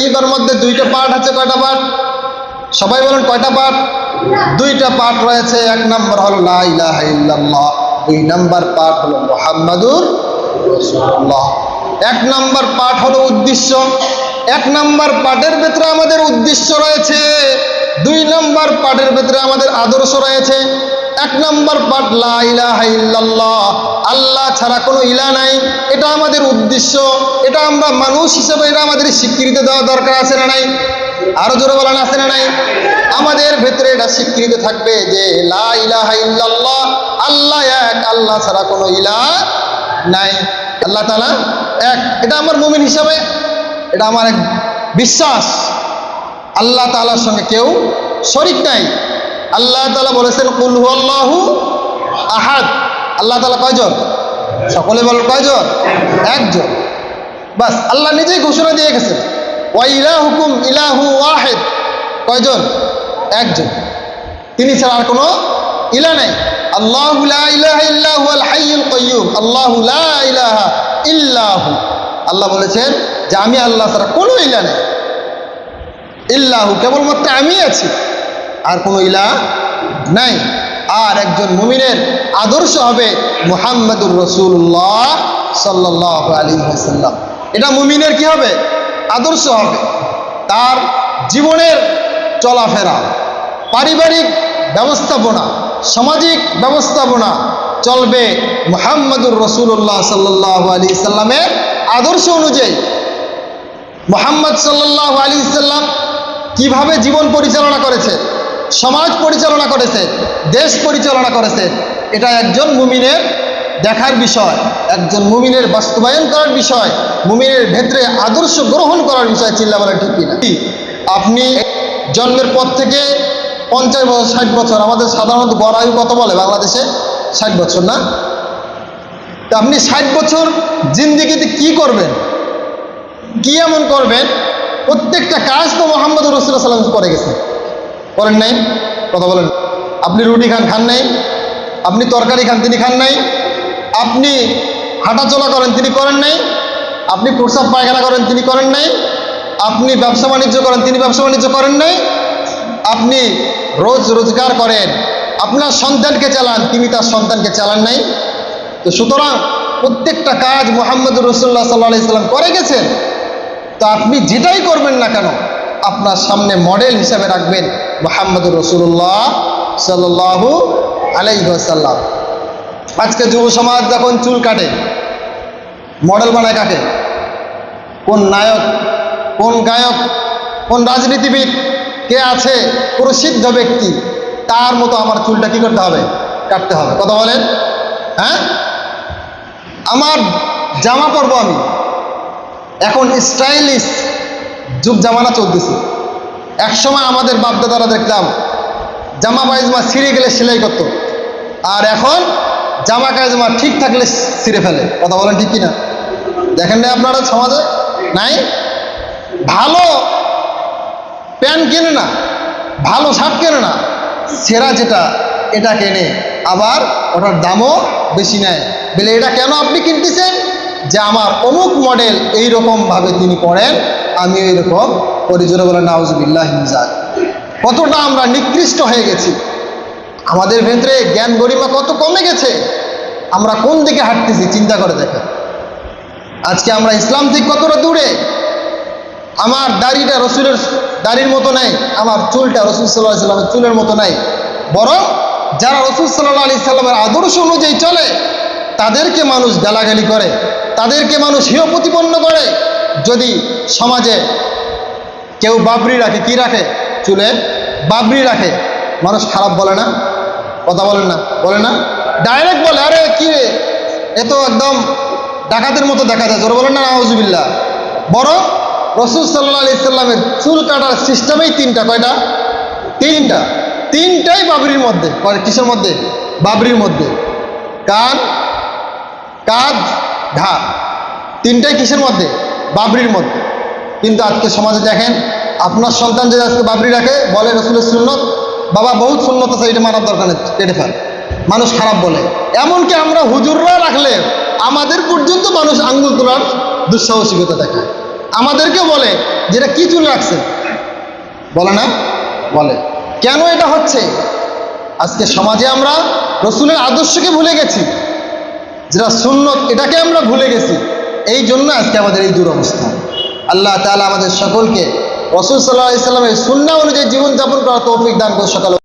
তৈবার মধ্যে দুইটা পার্ট আছে, কয়টা পার্ট? সবাই বলেন কয়টা পার্ট? দুইটা পার্ট রয়েছে, এক নম্বর হলো লা ইলাহা ইল্লাল্লাহ, দুই নম্বর পার্ট হলো মুহাম্মাদুর এক নম্বর পার্ট হলো উদ্দেশ্য, এক নম্বর পার্টের ভেতরে আমাদের উদ্দেশ্য রয়েছে, দুই নম্বর পার্টের ভেতরে আমাদের আদর্শ রয়েছে এক নম্বর পাঠ, লা ইলাহা ইল্লাল্লাহ আল্লাহ ছাড়া কোনো ইলা নাই। এটা আমাদের উদ্দেশ্য। এটা আমরা মানুষ হিসেবে এটা আমাদের স্বীকৃতি দেওয়া দরকার আছে না নাই? আরও জোরে বলেন, আছে না নাই? আমাদের ভেতরে এটা স্বীকৃতি থাকবে যে, লা ইলাহা ইল্লাল্লাহ আল্লাহ এক, আল্লাহ ছাড়া কোনো ইলা নাই। আল্লাহ তালা এক। এটা আমার মুমিন হিসাবে, এটা আমার এক বিশ্বাস। আল্লাহ তালার সঙ্গে কেউ শরিক নাই। আল্লাহ তালা বলেছেন, কুল হুয়াল্লাহু আহাদ। আল্লাহ তালা কয়জন? সকলে বলেন কয়জন? একজন। বাস, আল্লাহ নিজেই ঘোষণা দিয়ে গেছেন, ওয়া ইলাহুকুম ইলাহু ওয়াহিদ। কয়জন? একজন। তিনি ছাড়া আর কোনো ইলা নাই। আল্লাহু আল্লাহু আল্লাহ বলেছেন যে, আমি আল্লাহ ছাড়া কোনো ইলা নেই। ইল্লাহু কেবলমাত্র আমি আছি। আর কোনো ইলা নাই। আর একজন মুমিনের আদর্শ হবে মুহাম্মদুর রসুল্লাহ সাল্লাহ আলী সাল্লাম এটা মুমিনের কি হবে? আদর্শ হবে। তার জীবনের চলাফেরা, পারিবারিক ব্যবস্থাপনা, সামাজিক ব্যবস্থাপনা চলবে মুহাম্মদুর রসুল্লাহ সাল্লাহ আলী সাল্লামের আদর্শ অনুযায়ী। মোহাম্মদ সাল্লাহ আলী সাল্লাম কীভাবে জীবন পরিচালনা করেছে? সমাজ পরিচালনা করেছে, দেশ পরিচালনা করেছে, এটা একজন মুমিনের দেখার বিষয়, একজন মুমিনের বাস্তবায়ন করার বিষয়, মুমিনের ভেতরে আদর্শ গ্রহণ করার বিষয় চিল্লা ঠিক কিনা। আপনি জন্মের পর থেকে পঞ্চাশ বছর, ষাট বছর, আমাদের সাধারণত গড় আয়ু কত বলে বাংলাদেশে? ষাট বছর না? তা আপনি ষাট বছর জিন্দিগিতে কি করবেন? কি এমন করবেন? প্রত্যেকটা কাজ তো মোহাম্মদ রসুল্লাহ সাল্লাম করে গেছে করেন নাই? কথা বলেন। আপনি রুটি খান খান নাই? আপনি তরকারি খান, তিনি খান নাই? আপনি হাঁটাচলা করেন, তিনি করেন নাই? আপনি প্রসাব পায়খানা করেন, তিনি করেন নাই? আপনি ব্যবসা বাণিজ্য করেন, তিনি ব্যবসা বাণিজ্য করেন নাই? আপনি রোজ রোজগার করেন, আপনার সন্তানকে চালান, তিনি তার সন্তানকে চালান নাই? তো সুতরাং প্রত্যেকটা কাজ মোহাম্মদ রসুল্লাহ সাল্লাহ সাল্লাম করে গেছেন। তো আপনি যেটাই করবেন না কেন, আপনার সামনে মডেল হিসাবে রাখবেন। মোহাম্মদুর রসুল্লাহ সাল্লাহ আলাইসাল্লাম আজকে যুব সমাজ যখন চুল কাটে মডেল বানায় কাকে? কোন নায়ক, কোন গায়ক, কোন রাজনীতিবিদ, কে আছে, প্রসিদ্ধ ব্যক্তি, তার মতো আমার চুলটা কি করতে হবে? কাটতে হবে। কথা বলেন? হ্যাঁ? আমার জামা পরবো আমি। এখন স্টাইলিশ যুগ জামানা চলতেছে। একসময় আমাদের বাপদাদারা দেখতাম, জামা পায়জামা ছিঁড়ে গেলে সেলাই করতো। আর এখন জামা কায়জামা ঠিক থাকলে ছিঁড়ে ফেলে। কথা বলেন ঠিক কিনা? দেখেন না আপনারা সমাজে? নাই? ভালো প্যান্ট কেনে না, ভালো শার্ট কেনে না, সেরা যেটা, এটা কেনে। আবার ওটার দামও বেশি নেয়। বলে, এটা কেন আপনি কিনতেছেন? যে আমার অমুক মডেল এই ভাবে তিনি করেন আমি এইরকম পরিজোরে বলে, নাউজবিল্লাহ হিমজাদ কতটা আমরা নিকৃষ্ট হয়ে গেছি। আমাদের ভেতরে জ্ঞান গরিমা কত কমে গেছে। আমরা কোন দিকে হাঁটতেছি, চিন্তা করে দেখেন। আজকে আমরা ইসলাম থেকে কতটা দূরে? আমার দাড়িটা রসুলের, দাড়ির মতো নাই, আমার চুলটা রসুল সাল্লাহ সাল্লামের চুলের মতো নাই। বরং যারা রসুল সাল্লাহ আলি সাল্লামের আদর্শ অনুযায়ী চলে, তাদেরকে মানুষ গালাগালি করে, তাদেরকে মানুষ হেয় প্রতিপন্ন করে যদি সমাজে কেউ বাবরি রাখে, কি রাখে? চুলে বাবরি রাখে। মানুষ খারাপ বলে না? কথা বলেন না? বলে না? ডাইরেক্ট বলে, আরে কি রে? এ তো একদম ডাকাতের মতো দেখা যায়। জোর বলেন না নাউজুবিল্লা বরং রসুল সাল্লাহ আলি সাল্লামের চুল কাটার সিস্টেমেই তিনটা। কয়টা? তিনটা। তিনটাই বাবরির মধ্যে। কিসের মধ্যে? বাবরির মধ্যে। কান কাজ ঘাট তিনটাই কিসের মধ্যে? বাবরির মধ্যে। কিন্তু আজকে সমাজে দেখেন, আপনার সন্তান যদি আজকে বাবরি রাখে, বলে রসুলের সুন্নত, বাবা বহুত সুন্নত আছে, এটা মানার দরকার নেই, কেটে ফেল। মানুষ খারাপ বলে। এমনকি আমরা হুজুররা রাখলে, আমাদের পর্যন্ত মানুষ আঙ্গুল তোলার দুঃসাহসিকতা দেখায়। আমাদেরকে বলে যেটা কি চুল রাখছে? বলে না? বলে। কেন এটা হচ্ছে? আজকে সমাজে আমরা রসুলের আদর্শকে ভুলে গেছি। যেটা সুন্নত, এটাকে আমরা ভুলে গেছি। এই জন্য আজকে আমাদের এই দুরবস্থা। আল্লাহ তালা আমাদের সকলকে রসুল সাল্লাহ ইসলামের সুন্না অনুযায়ী জীবনযাপন করার তৌফিক দান করে সকাল